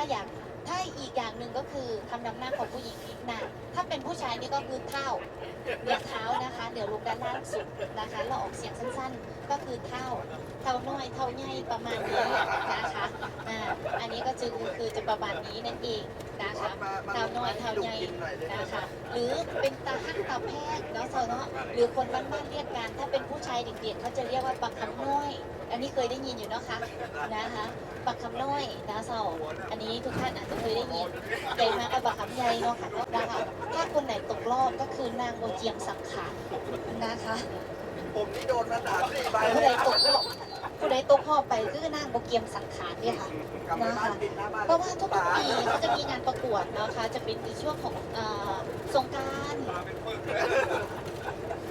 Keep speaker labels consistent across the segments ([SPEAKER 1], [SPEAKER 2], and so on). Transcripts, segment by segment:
[SPEAKER 1] าอยากถ้าอีกอย่างหนึ่งก็คือคำนำหน้าของผู้หญิงนิดหน้าถ้าเป็นผู้ชายนี่ก็คือเท้าเดี๋ยวเท้านะคะ เดี๋ยวลงด้านล่างสุดนะคะ เราออกเสียงสั้นๆ ก็คือเท้าเท้าน้อย เท้าใหญ่ประมาณนี้นะคะอ่าอันนี้ก็จะคือจะประมาณนี้นั่นเอง นะคะเท้าน้อยเท้าใหญ่นะคะหรือเป็นตาหักตาแพกเนาะเซาเนาะหรือคนบ้านๆเรียกกัน ถ้าเป็นผู้ชายเด็กๆเขาจะเรียกว่าปักคำน้อย อันนี้เคยได้ยินอยู่เนาะคะนะคะปักคำน้อยนะเซาอันนี้ทุกท่านอาจจะเคยได้ยินแต่มากับปักคำใหญ่เนาะค่ะนะคะถ้าคนไหนตกรอบก็คือนางโมเจียมสังขารนะคะ
[SPEAKER 2] ผมนี่โดนมาสามสี่ใบ
[SPEAKER 1] ผู้ใดตกรอบผู้ใดตกรอบไปคือนางโมเกียมสังขารเนี่ยค่ะ
[SPEAKER 2] กลับไปบ้านกินหน้าบ้าน
[SPEAKER 1] เพราะว่าทุกๆปีเขาจะมีงานประกวดนะคะ จะเป็นในช่วงของเอ่อสงกราร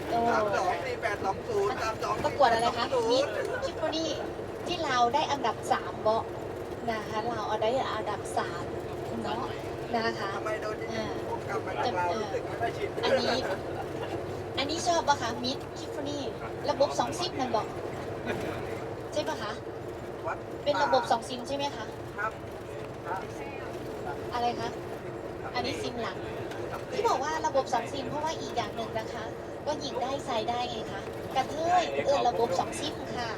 [SPEAKER 1] โอ้
[SPEAKER 2] สามสองสี่แปดสองศูนย์สามสอง
[SPEAKER 1] ประกวดอะไรคะมิสคิปโปนี่ที่เราได้อันดับสามเบาะนะคะเราเอาได้อันดับสามเนาะนะคะ
[SPEAKER 2] ทำไมโดนอย่างนี้ผมกลับมาจากลาวรู้สึกไม่ค่อยชิน
[SPEAKER 1] อันนี้อั นี้ชอบปะคะมิดคิฟฟานี่ระบบสองซิปนั่นบอกใช่ปะคะเป็นระบบสองซิมใช่ไหมคะ
[SPEAKER 2] ครับ
[SPEAKER 1] อะไรคะอันนี้ซิมหลัง ที่บอกว่าระบบสองซิมเพราะว่าอีกอย่างหนึ่งนะคะ ก็หญิงได้ชายได้ไงคะกระเทยเออระบบสองซิมค่ะ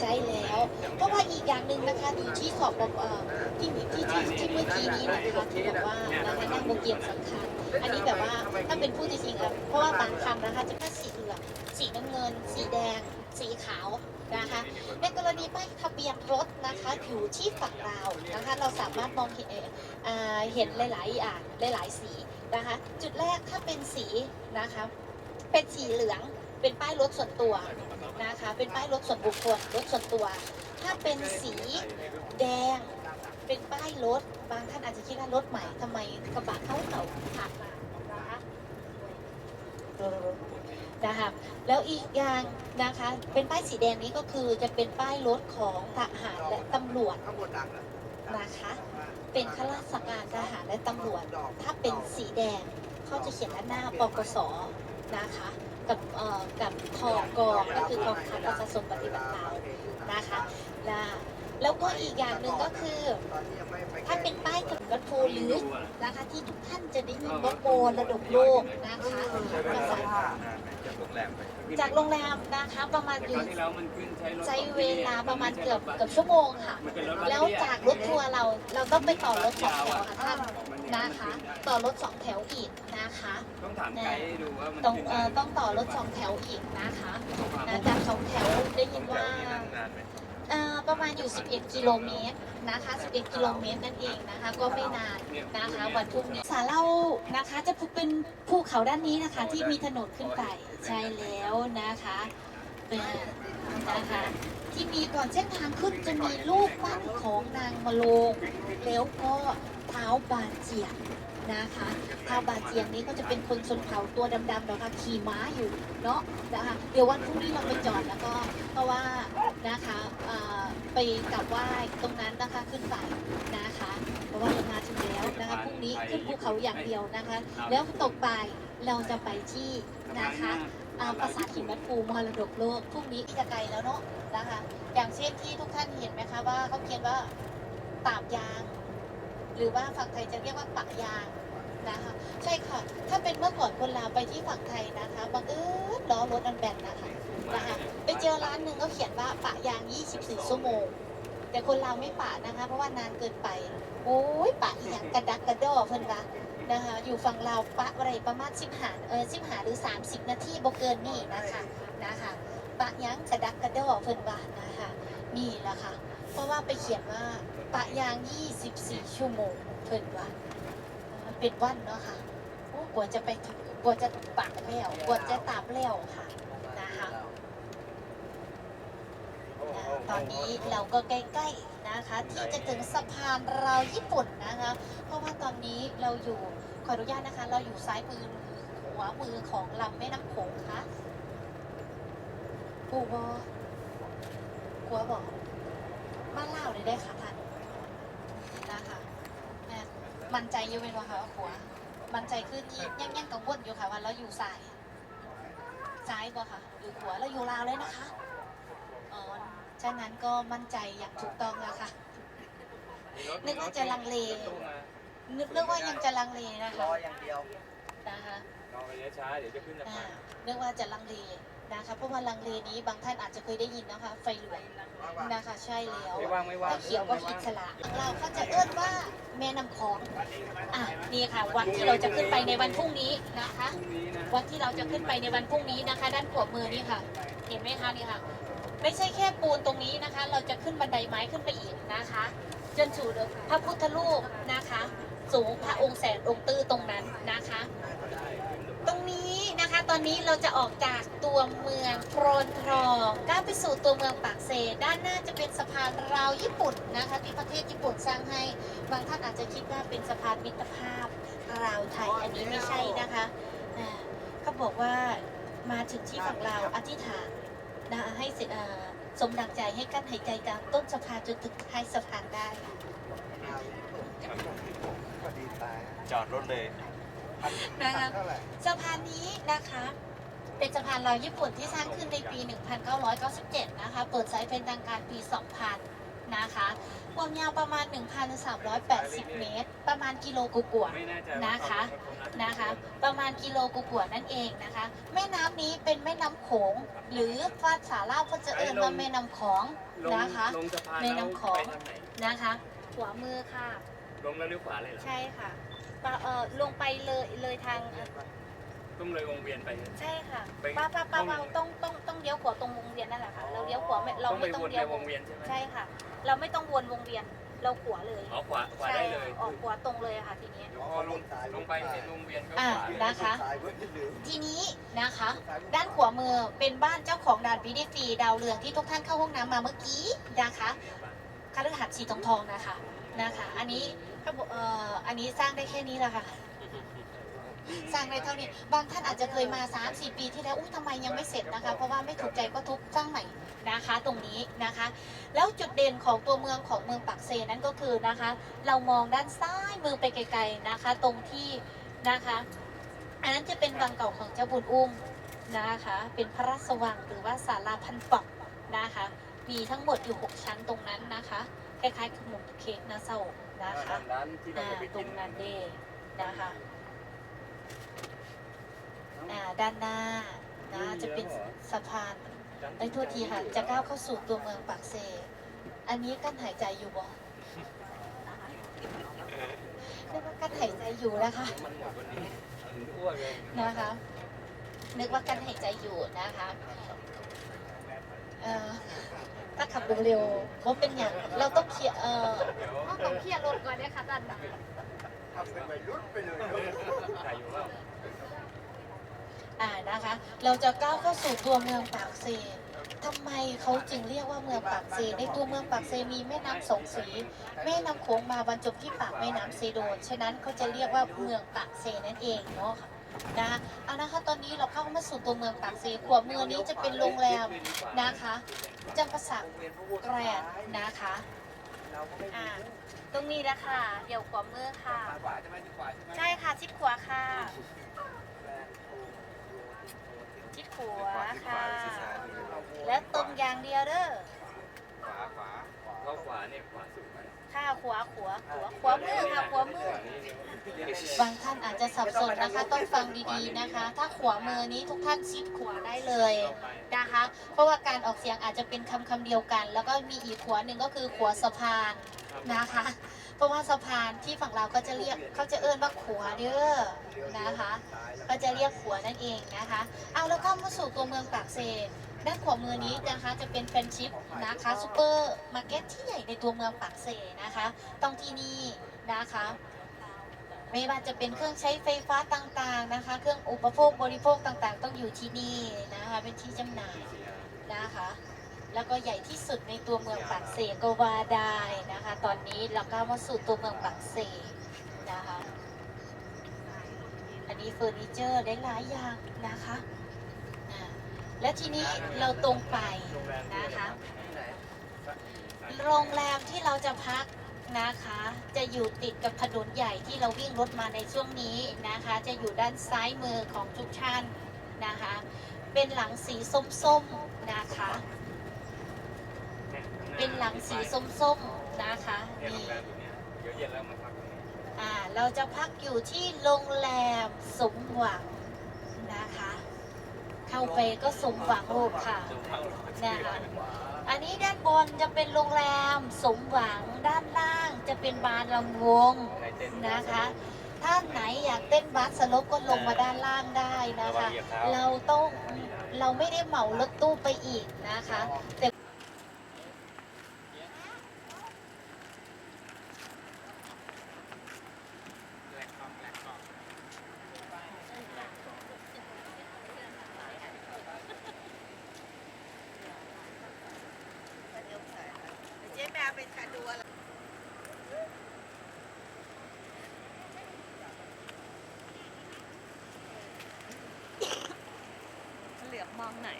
[SPEAKER 1] ใช่แล้ว เพราะว่าอีกอย่างหนึ่งนะคะอยู่ที่สอบบอกเอ่อที่ที่ที่ที่เมื่อกี้นี้นะคะที่บอกว่านะคะนั่งโมเกียมสำคัญอันนี้แบบว่าถ้าเป็นผู้จริงๆอะเพราะว่าบางคำนะคะจะเป็นสีเหลืองสีน้ำเงิน สีแดง สีขาวนะคะในกรณีป้ายทะเบียนรถนะคะอยู่ที่ฝั่งเรานะคะเราสามารถมองเห็นเห็นหลายๆอ่าหลายๆสีนะคะจุดแรกถ้าเป็นสีนะคะเป็นสีเหลืองเป็นป้ายรถส่วนตัว นะคะ เป็นป้ายรถส่วนบุคคลรถส่วนตัว ถ้าเป็นสีแดง เป็นป้ายรถ บางท่านอาจจะคิดว่ารถใหม่ทำไมกระบะเขาเก่าผ่านมานะคะนะคะแล้วอีกอย่างนะคะ เป็นป้ายสีแดงนี้ก็คือจะเป็นป้ายรถของทหารและตำรวจ
[SPEAKER 2] นะ
[SPEAKER 1] นะคะ เป็นข้าราชการทหารและตำรวจ ถ้าเป็นสีแดงเขาจะเขียนด้านหน้าปกสนะคะ กับเอ่อกับทอกอก็คือกองทัพประชาชนปฏิบัติการนะคะและแล้วก็อีกอย่างหนึ่งก็คือ ถ้าเป็นป้ายกับระโทหรือนะคะที่ทุกท่านจะได้ยินว่าโบระดบโลกนะคะภาษาจากโรงแรมนะคะประมาณอยู่
[SPEAKER 3] ใช้
[SPEAKER 1] เวลาประมาณเกือบเกือบชั่วโมงค่ะ แล้วจากรถทัวร์เราเราต้องไปต่อรถสองแถวค่ะท่านนะคะ ต่อรถสองแถวอีกนะคะ
[SPEAKER 3] ต้องถามไกด์ดูว่ามัน
[SPEAKER 1] ต้อง
[SPEAKER 3] ขึ้น
[SPEAKER 1] เอ่อต้องต่อรถสองแถวอีกนะคะจากสองแถวได้ยินว่า ประมาณอยู่ 11 กิโลเมตรนะคะ 11 กิโลเมตรนั่นเองนะคะ ก็ไม่นานนะคะวันพรุ่งนี้สาเล่านะคะจะเป็นภูเขาด้านนี้นะคะที่มีถนนขึ้นไปใช่แล้วนะคะเป็นนะคะที่มีก่อนเส้นทางขึ้นจะมีรูปปั้นของนางมะโรงแล้วก็เท้าบาเจียงนะคะเท้าบาเจียงนี้ก็จะเป็นคนชนเผ่าตัวดำๆนะคะขี่ม้าอยู่เนาะนะคะเดี๋ยววันพรุ่งนี้เราไปจอดแล้วก็เพราะว่านะคะ ไปกลับไหว้ตรงนั้นนะคะขึ้นไปนะคะ เพราะว่าเรามาถึงแล้วนะคะพรุ่งนี้ขึ้นภูเขาอย่างเดียวนะคะ แล้วตกบ่ายเราจะไปที่นะคะอ่าภาษาถิ่นวัดภูมรดกโลกพรุ่งนี้ที่จะไกลแล้วเนาะนะคะ อย่างเช่นที่ทุกท่านเห็นไหมคะว่าเขาเขียนว่าตาบยาง หรือว่าฝั่งไทยจะเรียกว่าปะยาง นะคะใช่ค่ะ ถ้าเป็นเมื่อก่อนคนลาวไปที่ฝั่งไทยนะคะบังเอิญล้อรถอันแบนนะคะนะคะไปเจอร้านหนึ่งเขาเขียนว่าปะยาง 24 ชั่วโมง แต่คนลาวไม่ปะนะคะ เพราะว่านานเกินไปโอ้ยปะอหย่างกระดักกระดอเพิ่นว่านะคะอยู่ฝั่งลาวปะอะไรประมาณสิบหาเออสิบหาหรือ 30 นาทีบ่เกินนี่นะคะนะคะปะยังกระดักกระดอเพิ่นว่านะคะนี่แหละค่ะ เพราะว่าไปเขียนว่าปะยาง 24 ชั่วโมงเพิ่นว่า เป็นวันเนาะค่ะโอ้กว่าจะไปถึงกว่าจะปะแล้วกว่าจะตามแล้วค่ะนะคะอ่าตอนนี้เราก็ใกล้ๆนะคะ ที่จะถึงสะพานราวญี่ปุ่นนะคะ เพราะว่าตอนนี้เราอยู่ขออนุญาตนะคะ เราอยู่ซ้ายมือหรือขวามือของลำแม่น้ำโขงคะปูบอกลัวบอกบ้านเล่าวเลยได้ค่ะท่านนะคะแม่มั่นใจอยู่เป็นวะคะขัว มั่นใจขึ้นยี่ยังยังกังวลอยู่ค่ะว่าเราอยู่ซ้ายซ้ายบ่ค่ะหรือขวาเราอยู่ลาวเลยนะคะอ๋อฉะนั้นก็มั่นใจอย่างถูกต้องแล้วค่ะ นึกว่าจะลังเล
[SPEAKER 3] ตู้มา
[SPEAKER 1] นึกนึกว่ายังจะลังเลนะ
[SPEAKER 2] ร
[SPEAKER 1] คะ
[SPEAKER 2] ออย่างเดียว
[SPEAKER 1] นะคะ
[SPEAKER 3] รอไปช้าๆเดี๋ยวจะขึ้นสะ
[SPEAKER 1] อ่า
[SPEAKER 3] พาน
[SPEAKER 1] นึกว่าจะลังเล นะคะเพราะว่าลังเลนี้บางท่านอาจจะเคยได้ยินนะคะ ไฟเหลืองนะคะใช่แล้ว
[SPEAKER 3] ไม่ว่างไม่ว่าง
[SPEAKER 1] ถ้าเขียวก็อิสระของเราเขาจะเอื้อนว่าแม่น้ำของอะนี่ค่ะ วันที่เราจะขึ้นไปในวันพรุ่งนี้นะคะ
[SPEAKER 3] พรุ่งนี้นะ
[SPEAKER 1] วันที่เราจะขึ้นไปในวันพรุ่งนี้นะคะ ด้านขวามือนี่ค่ะ เห็นไหมคะนี่ค่ะ ไม่ใช่แค่ปูนตรงนี้นะคะ เราจะขึ้นบันไดไม้ขึ้นไปอีกนะคะ จนสู่พระพุทธรูปนะคะ สูงพระองค์แสนองค์ตื้อตรงนั้นนะคะตรงนี้นะคะ ตอนนี้เราจะออกจากตัวเมืองโพรนทองก้าวไปสู่ตัวเมืองปากเซ ด้านหน้าจะเป็นสะพานราวญี่ปุ่นนะคะ ที่ประเทศญี่ปุ่นสร้างให้ บางท่านอาจจะคิดว่าเป็นสะพานมิตรภาพราวไทย อันนี้ไม่ใช่นะคะอ่าเขาบอกว่ามาถึงที่ฝั่งลาวอธิษฐานนะให้เสร็จสมดังใจให้กั้นหายใจตามต้นสะพานจนถึงท้ายสะพานได้
[SPEAKER 4] จอดรถเลย
[SPEAKER 1] นะคะ
[SPEAKER 2] เท่าไหร่
[SPEAKER 1] สะพานนี้นะคะ เป็นสะพานลอยญี่ปุ่นที่สร้างขึ้นในปี 1997 นะคะ เปิดใช้เป็นทางการปี 2000 นะคะความยาวประมาณ 1,380 เมตร ประมาณกิโลกว่า
[SPEAKER 3] ไม่แน่ใจ
[SPEAKER 1] นะคะ นะคะ ประมาณกิโลกว่าๆนั่นเองนะคะ แม่น้ำนี้เป็นแม่น้ำโขง หรือภาษาลาวเขาจะเอ่ยว่าแม่น้ำของ
[SPEAKER 3] ลง
[SPEAKER 1] นะคะ
[SPEAKER 3] ลงสะพาน
[SPEAKER 1] แม่น้ำของ
[SPEAKER 3] ไปทางไหน
[SPEAKER 1] นะคะ ขวามือค่ะ
[SPEAKER 3] ลงแล้วเลี้ยวขวาเลยเหรอ
[SPEAKER 1] ใช่ค่ะปะ เอ่อลงไปเลยเลยทางเอ่อ
[SPEAKER 3] ต้องเลยวงเวียนไป
[SPEAKER 1] ใช่ค่ะ
[SPEAKER 3] ไป
[SPEAKER 1] ป้าป้าป้า
[SPEAKER 3] ต้อง
[SPEAKER 1] เราต้องต้องต้องเลี้ยวขวาตรงวงเวียนนั่นแหละค่ะ เราเลี้ยวขวาไม่เรา
[SPEAKER 3] ต้องไป
[SPEAKER 1] ไม่ต้อง
[SPEAKER 3] วน
[SPEAKER 1] เลี้
[SPEAKER 3] ใน
[SPEAKER 1] ยว
[SPEAKER 3] วงเวียนใช่ไหม
[SPEAKER 1] ใช่ค่ะ เราไม่ต้องวนวงเวียน เราขวาเลย
[SPEAKER 3] อ๋อขวาขวา
[SPEAKER 1] ใช่
[SPEAKER 3] ได้เลย
[SPEAKER 1] ออกขวาตรงเลยค่ะทีนี้
[SPEAKER 3] พอลงลงไปเห็นวงเวียนก็
[SPEAKER 1] อ่า
[SPEAKER 3] ขวาเลย
[SPEAKER 1] นะคะ
[SPEAKER 2] ตายเว้ยที่ลืม
[SPEAKER 1] ทีนี้นะคะ ด้านขวามือเป็นบ้านเจ้าของด่านบีดีฟรีดาวเรืองที่ทุกท่านเข้าห้องน้ำมาเมื่อกี้นะคะคฤหาสน์สีทองทองนะคะนะคะ อันนี้ เขาบอกเอ่ออันนี้สร้างได้แค่นี้แหละค่ะ สร้างได้เท่านี้ บางท่านอาจจะเคยมา 3 4 ปีที่แล้วอุ้ยทำไมยังไม่เสร็จนะคะ เพราะว่าไม่ถูกใจก็ทุบสร้างใหม่นะคะ ตรงนี้นะคะ แล้วจุดเด่นของตัวเมืองของเมืองปักเซนั้นก็คือนะคะ เรามองด้านซ้ายมือไปไกลๆนะคะ ตรงที่นะคะ อันนั้นจะเป็นวังเก่าของเจ้าบุญอุ้มนะคะ เป็นพระราชวังหรือว่าศาลาพันปอกนะคะ มีทั้งหมดอยู่ 6 ชั้นตรงนั้นนะคะ คล้ายๆขนมเค้กนาเซา นะคะ
[SPEAKER 3] ร้านที่เรา
[SPEAKER 1] อ่า
[SPEAKER 3] จะไป
[SPEAKER 1] ตร
[SPEAKER 3] กิน
[SPEAKER 1] งนั้นเด้นะคะอ่าด้านหน้านะจะเป็นสะพานไอ้ยโทษทีค่ะจะก้าวเข้าสู่ตัวเมืองปากเซ อันนี้กั้นหายใจอยู่บ่นะคะเรียกว่ากั้นหายใจอยู่นะคะ
[SPEAKER 3] มันหมดวันนี้ถึงอ้วนเลย
[SPEAKER 1] นะคะ นึกว่ากั้นหายใจอยู่นะคะ เอ่อ ถ้าขับเร็วๆก็เป็นอย่างเราต้องเคลียร์เออ
[SPEAKER 3] เดี๋ยว
[SPEAKER 1] ต้องเคลียร์รถก่อนนะคะด้านหน้า
[SPEAKER 2] ทำเป็นวัยรุ่นไปเลย
[SPEAKER 3] ถ่ายอยู่ว่า
[SPEAKER 1] อ่านะคะ เราจะก้าวเข้าสู่ตัวเมืองปากเซทำไมเขาจึงเรียกว่าเมืองปากเซ ในตัวเมืองปากเซมีแม่น้ำสองสี แม่น้ำโขงมาบรรจบที่ปากแม่น้ำเซโดน ฉะนั้นเขาจะเรียกว่าเมืองปากเซนั่นเองเนาะค่ะ นะเอานะคะตอนนี้เราเข้ามาสู่ตัวเมืองปากเซขวามือนี้จะเป็นโรงแรมนะคะจำปาสักแกรนด์นะคะอ่าตรงนี้นะคะ เดี๋ยวขวามือค่ะ
[SPEAKER 3] ใช่ไหมที่ขวาใช่ไหม
[SPEAKER 1] ใช่ค่ะชิดขวาค่ะ ชิดขวาค่ะ และตรงอย่างเดียวเด้อ
[SPEAKER 3] ขวาขวาเข้าขวาเนี่ยขวาสุดไหม
[SPEAKER 1] ค่ะขวาขวาขวาขวามือค่ะขวามือบางท่านอาจจะสับสนนะคะ ต้องฟังดีๆนะคะ ถ้าขวามือนี้ทุกท่านชิดขวาได้เลยนะคะ เพราะว่าการออกเสียงอาจจะเป็นคำคำเดียวกัน แล้วก็มีอีกขวาหนึ่งก็คือขวาสะพานนะคะ เพราะว่าสะพานที่ฝั่งเราก็จะเรียกเขาจะเอิ้นว่าขวาเด้อนะคะ ก็จะเรียกขวานั่นเองนะคะ เอาแล้วก็มาสู่ตัวเมืองปากเซ ด้านขวามือนี้นะคะจะเป็นแฟรนชิพนะคะซูเปอร์มาร์เก็ตที่ใหญ่ในตัวเมืองปากเซนะคะต้องที่นี่นะคะไม่ว่าจะเป็นเครื่องใช้ไฟฟ้าต่างๆนะคะ เครื่องอุปโภคบริโภคต่างๆ ต้องอยู่ที่นี่นะคะ เป็นที่จำหน่ายนะคะ แล้วก็ใหญ่ที่สุดในตัวเมืองปากเซก็ว่าได้นะคะ ตอนนี้เราก็มาสู่ตัวเมืองปากเซนะคะ อันนี้เฟอร์นิเจอร์ได้หลายอย่างนะคะ และทีนี้เราตรงไปนะคะ โรงแรมที่เราจะพักนะคะ จะอยู่ติดกับถนนใหญ่ที่เราวิ่งรถมาในช่วงนี้นะคะ จะอยู่ด้านซ้ายมือของทุกท่านนะคะ เป็นหลังสีส้มๆนะคะ เป็นหลังสีส้มๆนะคะ
[SPEAKER 3] นี่ยโรง
[SPEAKER 1] นี่
[SPEAKER 3] แรมอยู่เนี่ยเย็นแล้วมาพักตรา
[SPEAKER 1] เราจะพักอยู่ที่โรงแรมสมหวัง เข้าไปก็สมหวังโลกค่ะ
[SPEAKER 3] ดูเข้า
[SPEAKER 1] นะคะอันนี้ด้านบนจะเป็นโรงแรมสมหวังด้านล่างจะเป็นบาร์ลำวง
[SPEAKER 3] ในเต้น
[SPEAKER 1] นะคะ ท่านไหนอยากเต้นบาสสลบก็ลงมาด้านล่างได้นะคะ เราต้องเราไม่ได้เหมารถตู้ไปอีกนะคะแต่
[SPEAKER 4] เค่ะดูอะไรเหลือบมองหน่อย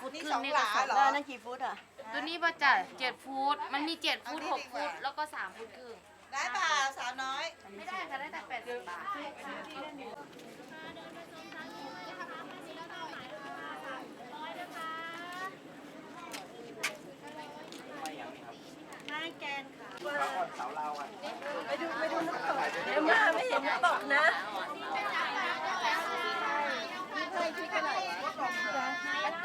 [SPEAKER 5] ฟุต
[SPEAKER 4] นี่
[SPEAKER 5] ครึ่
[SPEAKER 4] สองง
[SPEAKER 5] นี่
[SPEAKER 4] ห
[SPEAKER 5] ก็
[SPEAKER 4] ลา
[SPEAKER 5] สอง
[SPEAKER 4] เหรอ
[SPEAKER 5] ได้
[SPEAKER 4] นั่นกี่ฟุตอะ
[SPEAKER 5] ตัวนี้ป่ะจ้ะเจ็ดฟุต มันมีเจ็ดฟุต
[SPEAKER 4] อันนี้
[SPEAKER 5] หก
[SPEAKER 4] ดีกว่า
[SPEAKER 5] ฟุต แล้วก็สามฟุตครึ่ง
[SPEAKER 4] ได้เปล่าสาวน้อย
[SPEAKER 5] ไม่ได้ค่ะได้แต่แปดสิบบาท
[SPEAKER 2] สาวเราอะ
[SPEAKER 4] ไปดูไปดูน้ำตกเดี๋ยวมาไม่เห็นน้ำตกนะ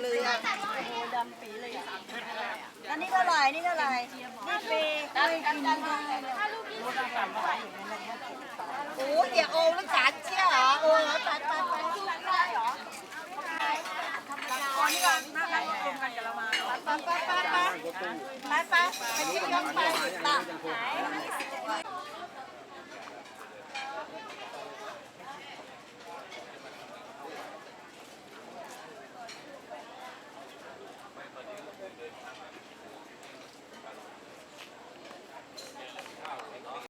[SPEAKER 6] เรือง
[SPEAKER 4] ดำปีเลยอันนี้เท่าไหร่นี่เท่าไหร่นี่เปีโอ้ยอย่าโอมแล้วกัดเชี่ยเหรอเออไปไปไปได้เหรออ๋อนี่ก็หน้าไหนรวมกันกับเรามาไปไปไปไปไปไปไปที่ยกไปตา